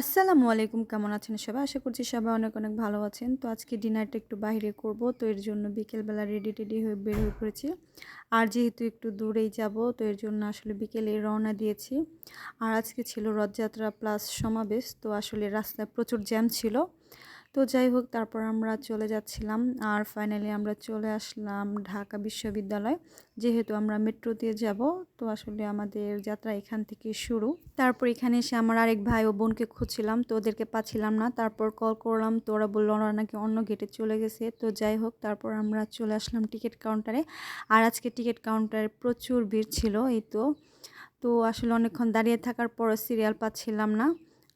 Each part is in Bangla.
আসসালামু আলাইকুম, কেমন আছেন সবাই? আশা করছি সবাই অনেক অনেক ভালো আছেন। তো আজকে ডিনারটা একটু বাইরে করব, তো এর জন্য বিকেলবেলা রেডি টেডি হয়ে বের হয়ে পড়েছি। আর যেহেতু একটু দূরেই যাব, তো এর জন্য আসলে বিকেলে রওনা দিয়েছি। আর আজকে ছিল রথযাত্রা প্লাস সমাবেশ, তো আসলে রাস্তায় প্রচুর জ্যাম ছিল। তো যাই হোক, তারপর আমরা চলে যাচ্ছিলাম আর ফাইনালি আমরা চলে আসলাম ঢাকা বিশ্ববিদ্যালয়। যেহেতু আমরা মেট্রো দিয়ে যাব, তো আসলে আমাদের যাত্রা এখান থেকে শুরু। তারপর এখানে এসে আমার আরেক ভাই ও বোনকে খুঁজছিলাম, তো ওদেরকে পাচ্ছিলাম না। তারপর কল করলাম, তো ওরা বলল ওরা নাকি অন্য গেটে চলে গেছে। তো যাই হোক, তারপর আমরা চলে আসলাম টিকিট কাউন্টারে আর আজকে টিকিট কাউন্টারে প্রচুর ভিড় ছিল, এই তো। তো আসলে অনেকক্ষণ দাঁড়িয়ে থাকার পর সিরিয়াল পাচ্ছিলাম না।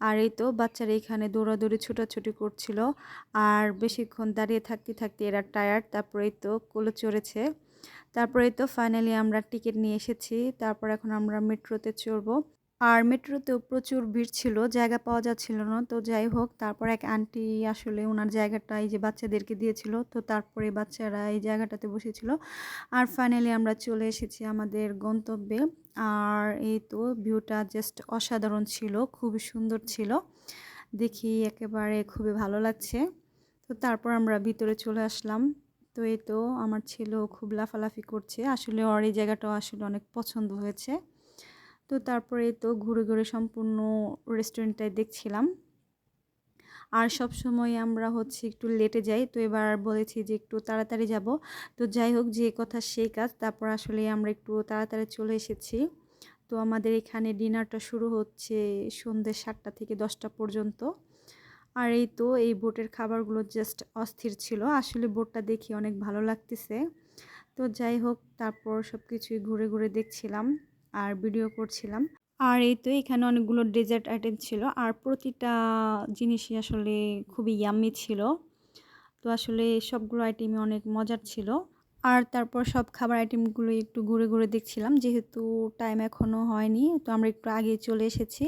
আর এই তো বাচ্চারা এখানে দৌড়াদৌড়ি, ছোটাছুটি করছিল। আর বেশিক্ষণ দাঁড়িয়ে থাকতে থাকতে এরা টায়ার্ড তারপরে তো কোলে চড়েছে। তারপরে তো ফাইনালি আমরা টিকিট নিয়ে এসেছি। তারপর এখন আমরা মেট্রোতে চড়বো। আর মেট্রোতেও প্রচুর ভিড় ছিল, জায়গা পাওয়া যাচ্ছিল না। তো যাই হোক, তারপর এক আন্টি আসলে ওনার জায়গাটা এই যে বাচ্চাদেরকে দিয়েছিল, তো তারপরে বাচ্চারা এই জায়গাটাতে বসেছিল। আর ফাইনালি আমরা চলে এসেছি আমাদের গন্তব্যে। আর এই তো ভিউটা জাস্ট অসাধারণ ছিল, খুবই সুন্দর ছিল। দেখি একেবারে খুবই ভালো লাগছে। তো তারপর আমরা ভিতরে চলে আসলাম। তো এই তো আমার ছেলেও খুব লাফালাফি করছে। আসলে ওর এই জায়গাটাও আসলে অনেক পছন্দ হয়েছে। তো তারপরে তো ঘুরে ঘুরে সম্পূর্ণ রেস্টুরেন্টটাই দেখছিলাম। আর সব সময় আমরা হচ্ছে একটু লেটে যাই, তো এবার বলেছি যে একটু তাড়াতাড়ি যাব। তো যাই হোক, যে কথা সেই কাজ। তারপর আসলে আমরা একটু তাড়াতাড়ি চলে এসেছি। তো আমাদের এখানে ডিনারটা শুরু হচ্ছে সন্ধ্যে সাতটা থেকে দশটা পর্যন্ত। আর এই তো, এই বোটের খাবারগুলো জাস্ট অস্থির ছিল। আসলে বোটটা দেখি অনেক ভালো লাগতেছে। তো যাই হোক, তারপর সব কিছুই ঘুরে ঘুরে দেখছিলাম। আর ভিডিও করছিলাম। আর এই তো এখানে অনেকগুলো ডেজার্ট আইটেম ছিল। আর প্রতিটা জিনিসই আসলে খুবই ইয়াম্মি ছিল। তো আসলে সবগুলো আইটেমই অনেক মজার ছিল। আর তারপর সব খাবার আইটেমগুলো একটু ঘুরে ঘুরে দেখছিলাম। যেহেতু টাইম এখনও হয়নি, তো আমরা একটু আগে চলে এসেছি।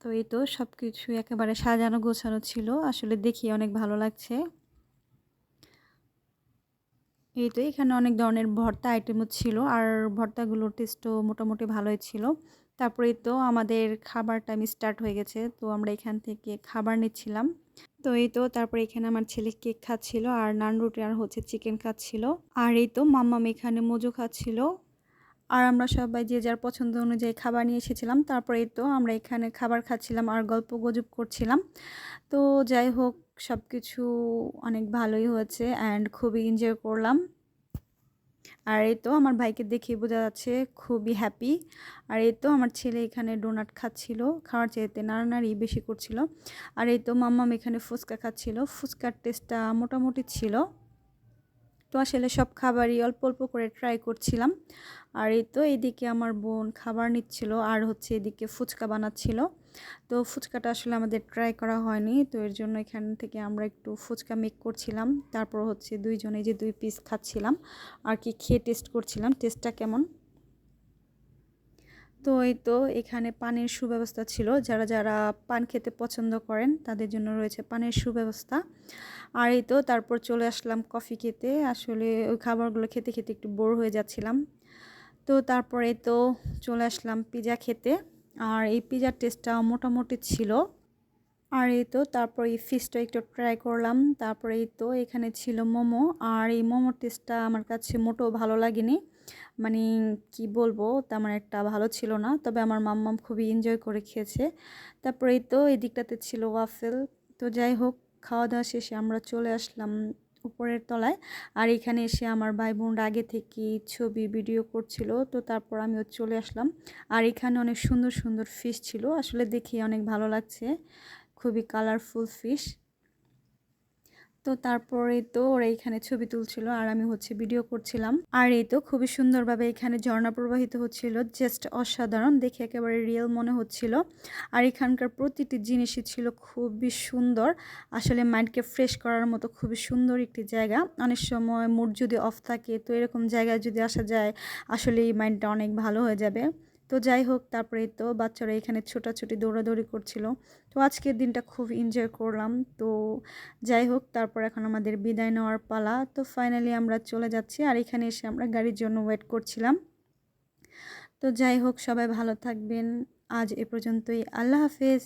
তো এই তো সব কিছু একেবারে সাজানো গোছানো ছিল। আসলে দেখি অনেক ভালো লাগছে। এই তো এখানে অনেক ধরনের ভর্তা আইটেমও ছিল। আর ভর্তাগুলোর টেস্টও মোটামুটি ভালোই ছিল। তারপরে তো আমাদের খাবার টাইম স্টার্ট হয়ে গেছে, তো আমরা এখান থেকে খাবার নিচ্ছিলাম। তো এই তো তারপরে এখানে আমার ছেলে কেক খাচ্ছিল, আর নান রুটি আর হচ্ছে চিকেন খাচ্ছিল। আর এই তো মাম্মাম এখানে মজু খাচ্ছিল। আর আমরা সবাই যে যার পছন্দ অনুযায়ী খাবার নিয়ে এসেছিলাম। তারপরে তো আমরা এখানে খাবার খাচ্ছিলাম আর গল্প গুজব করছিলাম। তো যাই হোক সব কিছু অনেক ভালোই হয়েছে অ্যান্ড খুবই এনজয় করলাম। আর এই তো আমার ভাইকে দেখে বোঝা যাচ্ছে খুবই হ্যাপি আর এই তো আমার ছেলে এখানে ডোনাট খাচ্ছিল, খাওয়ার চাইতে নাড়ানাড়ি বেশি করছিল। আর এই তো মাম্মাম এখানে ফুচকা খাচ্ছিল, ফুচকার টেস্টটা মোটামুটি ছিল। তো আসলে সব খাবারই অল্প অল্প করে ট্রাই করছিলাম। আর এই তো এদিকে আমার বোন খাবার নিচ্ছিল, আর হচ্ছে এদিকে ফুচকা বানাচ্ছিল। তো ফুচকাটা আসলে আমাদের ট্রাই করা হয়নি। তো এর জন্য এখান থেকে আমরা একটু ফুচকা মেক করছিলাম। তারপর হচ্ছে দুইজনে যে দুই পিস খাচ্ছিলাম, আর কি খেয়ে টেস্ট করছিলাম। টেস্টটা কেমন? তো এই তো এখানে পানির সুব্যবস্থা ছিল। যারা যারা পান খেতে পছন্দ করেন, তাদের জন্য রয়েছে পানির সুব্যবস্থা। আর এই তো তারপর চলে আসলাম কফি খেতে। আসলে ওই খাবারগুলো খেতে খেতে একটু বোর হয়ে যাচ্ছিলাম। তো তারপরে তো চলে আসলাম পিজা খেতে। আর এই পিজার টেস্টটা মোটামুটি ছিল। আর এই তো তারপর এই ফিশটা একটু ট্রাই করলাম। তারপরে এই তো এখানে ছিল মোমো। আর এই মোমোর টেস্টটা আমার কাছে মোটেও ভালো লাগেনি। মানে কি বলব, তেমন একটা ভালো ছিল না। তবে আমার মাম্মাম খুবই এনজয় করে খেয়েছে। তারপরে এই তো এই দিকটাতে ছিল ওয়াফেল তো যাই হোক, খাওয়া দাওয়া শেষে আমরা চলে আসলাম উপরের তলায়। আর এখানে এসে আমার ভাই বোনরা আগে থেকে ছবি ভিডিও করছিল, তো তারপর আমিও চলে আসলাম। আর এখানে অনেক সুন্দর সুন্দর ফিশ ছিল, আসলে দেখি অনেক ভালো লাগছে। খুবই কালারফুল ফিশ তো তারপরে তো ওরা এখানে ছবি তুলছিল আর আমি হচ্ছে ভিডিও করছিলাম। আর এই তো খুবই সুন্দরভাবে এখানে ঝর্ণা প্রবাহিত হচ্ছিল জাস্ট অসাধারণ, দেখে একেবারে রিয়েল মনে হচ্ছিল। আর এখানকার প্রতিটি জিনিসই ছিল খুবই সুন্দর। আসলে মাইন্ডকে ফ্রেশ করার মতো খুবই সুন্দর একটি জায়গা। অনেক সময় মুড যদি অফ থাকে, তো এরকম জায়গায় যদি আসা যায় আসলে এই মাইন্ডটা অনেক ভালো হয়ে যাবে। তো যাই হোক, তারপরে তো বাচ্চারা এখানে ছোটাছুটি, দৌড়াদৌড়ি করছিল। তো আজকের দিনটা খুব এনজয় করলাম। তো যাই হোক, তারপর এখন আমাদের বিদায় নেওয়ার পালা। তো ফাইনালি আমরা চলে যাচ্ছি আর এখানে এসে আমরা গাড়ির জন্য ওয়েট করছিলাম। তো যাই হোক, সবাই ভালো থাকবেন। আজ এ পর্যন্তই। আল্লাহ হাফেজ।